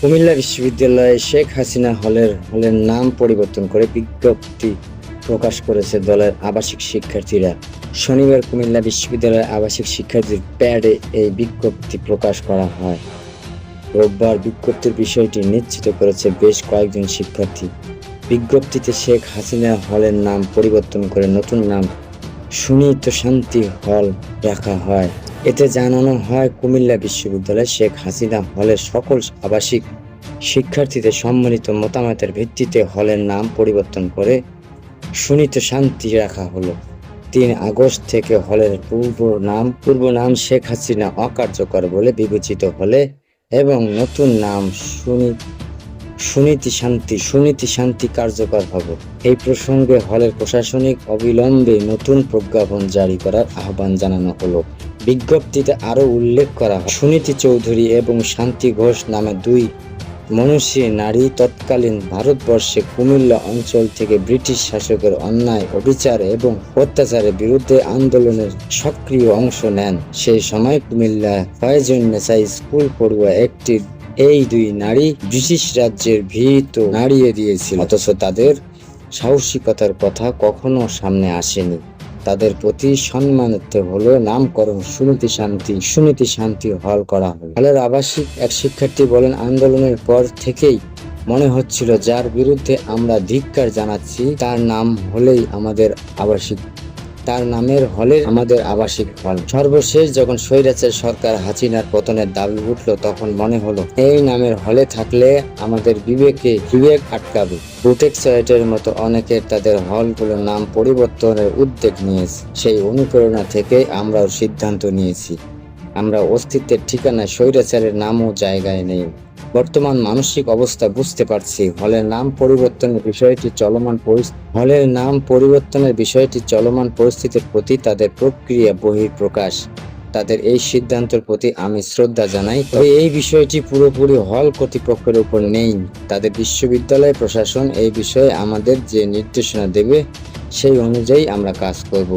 কুমিল্লা বিশ্ববিদ্যালয়ে শেখ হাসিনা হলের হলের নাম পরিবর্তন করে বিজ্ঞপ্তি প্রকাশ করেছে দলের আবাসিক শিক্ষার্থীরা। শনিবার কুমিল্লা বিশ্ববিদ্যালয়ের আবাসিক শিক্ষার্থীর প্যাডে এই বিজ্ঞপ্তি প্রকাশ করা হয়। রোববার বিজ্ঞপ্তির বিষয়টি নিশ্চিত করেছে বেশ কয়েকজন শিক্ষার্থী। বিজ্ঞপ্তিতে শেখ হাসিনা হলের নাম পরিবর্তন করে নতুন নাম সুনীত শান্তি হল রাখা হয়। এতে জানানো হয়, কুমিল্লা বিশ্ববিদ্যালয় শেখ হাসিনা হলের সকল আবাসিক শিক্ষার্থীদের সম্মিলিত মতামতের ভিত্তিতে হলের নাম পরিবর্তন করে সুনীত শান্তি রাখা হলো। তিন আগস্ট থেকে হলের পূর্ব নাম পূর্ব নাম শেখ হাসিনা অকার্যকর বলে বিবেচিত হলে এবং নতুন নাম সুনীত সুনীতি শান্তি সুনীতি শান্তি কার্যকর হবে। এই প্রসঙ্গে হলের প্রশাসনিক অবিলম্বে নতুন প্রজ্ঞাপন জারি করার আহ্বান জানানো হলো। বিজ্ঞপ্তিতে আরও উল্লেখ করা হয়, সুনীতি চৌধুরী এবং শান্তি ঘোষ নামে দুই মনীষী নারী তৎকালীন ভারতবর্ষে কুমিল্লা অঞ্চল থেকে ব্রিটিশ শাসকের অন্যায়, অবিচার এবং অত্যাচারের বিরুদ্ধে আন্দোলনের সক্রিয় অংশ নেন। সেই সময় কুমিল্লা ফয়েজুন্নেসা স্কুল পড়ুয়া একটি এই দুই নারী ব্রিটিশ রাজ্যের ভীত নাড়িয়ে দিয়েছিল। অথচ তাদের সাহসিকতার কথা কখনো সামনে আসেনি। তাদের প্রতি সম্মানিত হলো নামকরণ, সুনীতি শান্তি সুনীতি শান্তি হল করা হলো হলের আবাসিক এক শিক্ষার্থী বলেন, আন্দোলনের পর থেকেই মনে হচ্ছিল, যার বিরুদ্ধে আমরা ধিক্কার জানাচ্ছি, তার নাম হলেই আমাদের আবাসিক তার নামের হলে আমাদের আবাসিক হল। সর্বশেষ যখন স্বৈরাচার সরকার হাসিনার পতনের দাবি উঠল, তখন মনে হলো, এই নামের হলে থাকলে আমাদের বিবেকে বিবেক আটকাবে। বুটেক সয়েটের মতো অনেকের তাদের হলগুলোর নাম পরিবর্তনের উদ্যোগ নিয়েছে। সেই অনুপ্রেরণা থেকে আমরাও সিদ্ধান্ত নিয়েছি। আমরা অস্তিত্বের ঠিকানায় স্বৈরাচারের নামও জায়গায় নেই। বর্তমান মানসিক অবস্থা বুঝতে পারছি। হলের নাম পরিবর্তনের বিষয়টি চলমান হলের নাম পরিবর্তনের বিষয়টি চলমান পরিস্থিতির প্রতি তাদের প্রক্রিয়া বহির প্রকাশ তাদের এই সিদ্ধান্তের প্রতি আমি শ্রদ্ধা জানাই। তবে এই বিষয়টি পুরোপুরি হল কর্তৃপক্ষের উপর নেই। তাদের বিশ্ববিদ্যালয় প্রশাসন এই বিষয়ে আমাদের যে নির্দেশনা দেবে, সেই অনুযায়ী আমরা কাজ করব।